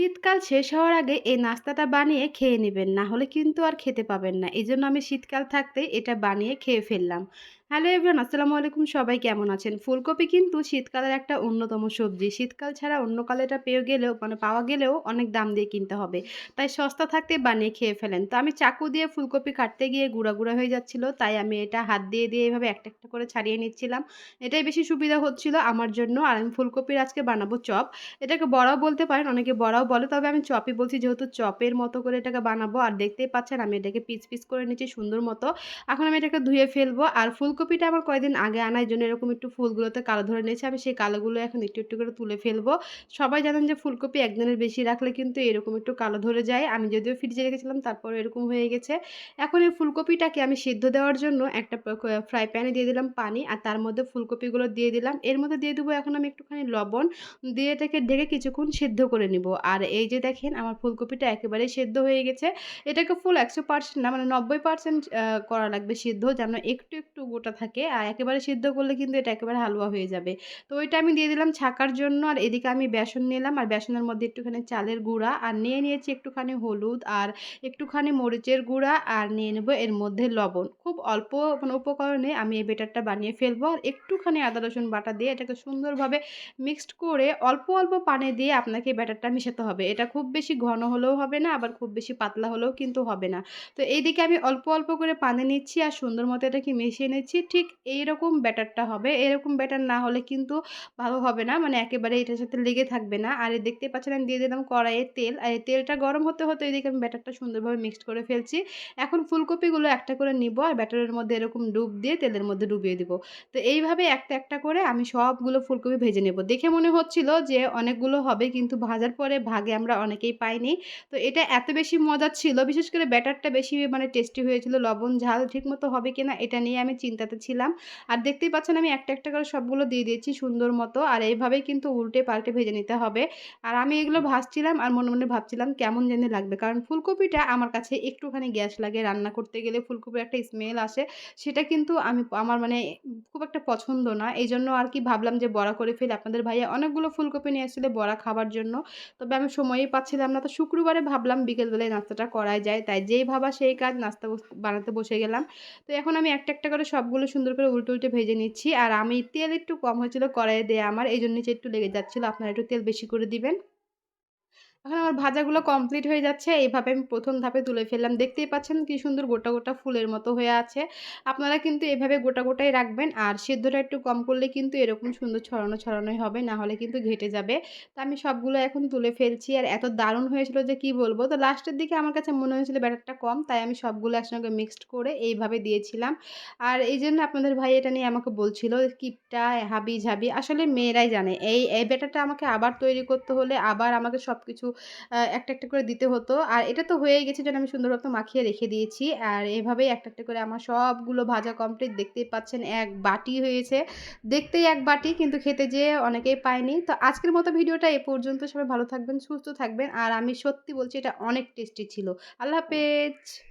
শীতকাল শেষ হওয়ার আগে এই নাস্তাটা বানিয়ে খেয়ে নেবেন, না হলে কিন্তু আর খেতে পাবেন না। এই জন্য আমি শীতকাল থাকতেই এটা বানিয়ে খেয়ে ফেললাম। হ্যালো এভরিওয়ান আসসালামু আলাইকুম। সবাই কেমন আছেন? ফুলকপি কিন্তু শীতকালের একটা অন্যতম সবজি। শীতকাল ছাড়া অন্য কালে এটা পেয়ে গেলেও মানে পাওয়া গেলেও অনেক দাম দিয়ে কিনতে হবে। তাই সস্তা থাকতে বানিয়ে খেয়ে ফেলেন। তো আমি চাকু দিয়ে ফুলকপি কাটতে গিয়ে গুঁড়া গুঁড়া হয়ে যাচ্ছিল, তাই আমি এটা হাত দিয়ে দিয়ে এভাবে একটা একটা করে ছাড়িয়ে নিচ্ছিলাম। এটাই বেশি সুবিধা হচ্ছিল আমার জন্য। আর আমি ফুলকপির আজকে বানাবো চপ। এটাকে বড়াও বলতে পারেন, অনেকে বড়াও বলে, তবে আমি চপই বলছি, যেহেতু চপের মতো করে এটাকে বানাবো, আর দেখতেই পাচ্ছেন আমি এটাকে পিস পিস করে নিচ্ছি সুন্দর মতো। এখন আমি এটাকে ধুয়ে ফেলব। আর ফুলকপিটা আমার কয়েকদিন আগে আনার জন্য এরকম একটু ফুলগুলোতে কালো ধরে নিয়েছে। আমি সেই কালোগুলো এখন একটু একটু করে তুলে ফেলব। সবাই জানেন যে ফুলকপি একদিনের বেশি রাখলে কিন্তু এরকম একটু কালো ধরে যায়। আমি যদিও ফ্রিজে রেখেছিলাম তারপর এরকম হয়ে গেছে। এখন এই ফুলকপিটাকে আমি সিদ্ধ দেওয়ার জন্য একটা ফ্রাই প্যানে দিয়ে দিলাম পানি আর তার মধ্যে ফুলকপিগুলো দিয়ে দিলাম। এর মধ্যে দিয়ে দেবো এখন আমি একটুখানি লবণ। দিয়ে এটাকে ঢেকে কিছুক্ষণ সিদ্ধ করে নিব। আর এই যে দেখেন আমার ফুলকপিটা একেবারে সেদ্ধ হয়ে গেছে। এটাকে ফুল একশো পার্সেন্ট না মানে নব্বই পার্সেন্ট করা লাগবে সিদ্ধ, যেন একটু একটু গোটা থাকে। আর একেবারে সিদ্ধ করলে কিন্তু এটা একেবারে হালুয়া হয়ে যাবে। তো ওইটা আমি দিয়ে দিলাম ছাকার জন্য। আর এদিকে আমি বেসন নিলাম। আর বেসনের মধ্যে একটুখানি চালের গুঁড়া। আর নিয়ে নিয়েছি একটুখানি হলুদ। আর একটুখানি মরিচের গুঁড়া। আর নিয়ে নেব এর মধ্যে লবণ। খুব অল্প মানে উপকরণে আমি এই বেটারটা বানিয়ে ফেলব। আর একটুখানি আদা, রসুন বাটা দিয়ে এটাকে সুন্দরভাবে মিক্সড করে অল্প অল্প পানি দিয়ে আপনাকে ব্যাটারটা মিশাতে হবে। এটা খুব বেশি ঘন হলেও হবে না, আবার খুব বেশি পাতলা হলেও কিন্তু হবে না। তো এইদিকে আমি অল্প অল্প করে পানি নিচ্ছি আর সুন্দর মতো এটাকে মিশিয়ে নিচ্ছি। ঠিক এইরকম ব্যাটারটা হবে। এরকম ব্যাটার না হলে কিন্তু ভালো হবে না মানে একেবারে এটার সাথে লেগে থাকবে না। আর দেখতে পাচ্ছেন আমি দিয়ে দিলাম কড়াইয়ে তেল। আর এই তেলটা গরম হতে হতে এদিকে আমি ব্যাটারটা সুন্দরভাবে মিক্সড করে ফেলছি। এখন ফুলকপিগুলো একটা করে নিব। আর ব্যাটারের মধ্যে এরকম ডুব দিয়ে তেলের মধ্যে ডুবিয়ে দিব। তো এইভাবে একটা একটা করে আমি সবগুলো ফুলকপি ভেজে নেব। দেখে মনে হচ্ছিল যে অনেকগুলো হবে কিন্তু ভাজার পরে ভাগে আমরা অনেকেই পাইনি। তো এটা এত বেশি মজার ছিল, বিশেষ করে ব্যাটারটা বেশি মানে টেস্টি হয়েছিল, লবণ, ঝাল ঠিকমতো হবে কিনা এটা নিয়ে আমি চিন্তাতে ছিলাম। আর দেখতেই পাচ্ছেন আমি একটা একটা করে সবগুলো দিয়ে দিয়েছি সুন্দর মতো। আর এইভাবেই কিন্তু উল্টে পাল্টে ভেজে নিতে হবে। আর আমি এগুলো ভাজছিলাম আর মনে মনে ভাবছিলাম কেমন যেন লাগবে। কারণ ফুলকপিটা আমার কাছে একটুখানি গ্যাস লাগে রান্না করতে গেলে ফুলকপির একটা স্মেল আসে, সেটা কিন্তু আমি আমার মানে খুব একটা পছন্দ না। এই জন্য আর কি ভাবলাম যে বড়া করে ফেলে। আপনাদের ভাইয়া অনেকগুলো ফুলকপি নিয়ে এসেছিল বড়া খাবার জন্য। তবে আমি সময়ই পাচ্ছিলাম না। তো শুক্রবারে ভাবলাম বিকেলবেলায় নাস্তাটা করাই যায়। তাই যেই ভাবা সেই কাজ নাস্তা বানাতে বসে গেলাম। তো এখন আমি একটা একটা করে সবগুলো সুন্দর করে উল্টে উল্টে ভেজে নিচ্ছি। আর আমি তেল একটু কম হয়েছিল কড়াইয়ে দেয়া আমার। এই জন্য নিচে একটু লেগে যাচ্ছিল। আপনারা একটু তেল বেশি করে দিবেন। এখন আমার ভাজাগুলো কমপ্লিট হয়ে যাচ্ছে। এইভাবে আমি প্রথম ধাপে তুলে ফেললাম। দেখতেই পাচ্ছেন কি সুন্দর গোটা গোটা ফুলের মতো হয়ে আছে। আপনারা কিন্তু এভাবে গোটা, গোটাই রাখবেন। আর সেদ্ধটা একটু কম করলে কিন্তু এরকম সুন্দর ছড়ানো, ছড়ানোই হবে, না হলে কিন্তু ঘেটে যাবে। তো আমি সবগুলো এখন তুলে ফেলছি। আর এত দারুণ হয়েছিল যে কি বলব? তো লাস্টের দিকে আমার কাছে মনে হয়েছিল ব্যাটারটা কম, তাই আমি সবগুলো একসঙ্গে মিক্সড করে এইভাবে দিয়েছিলাম। আর এই জন্য আপনাদের ভাই এটা নিয়ে আমাকে বলছিল, কিপটা হাবি ঝাবি আসলে মেয়েরাই জানে। এই এই ব্যাটারটা আমাকে আবার তৈরি করতে হলে আবার আমাকে সব কিছু একটা একটা করে দিতে হতো। আর এটা তো হয়ে গেছে যেন আমি সুন্দরভাবে মাখিয়ে রেখে দিয়েছি। আর এভাবেই একটা একটা করে আমার সবগুলো ভাজা কমপ্লিট দেখতেই পাচ্ছেন, এক বাটি হয়েছে। দেখতেই এক বাটি, কিন্তু খেতে যে অনেকেই পায়নি। তো আজকের মতো ভিডিওটা এ পর্যন্ত। সবাই ভালো থাকবেন, সুস্থ থাকবেন। আর আমি সত্যি বলছি, এটা অনেক টেস্টি ছিল। আল্লাহ হাফেজ।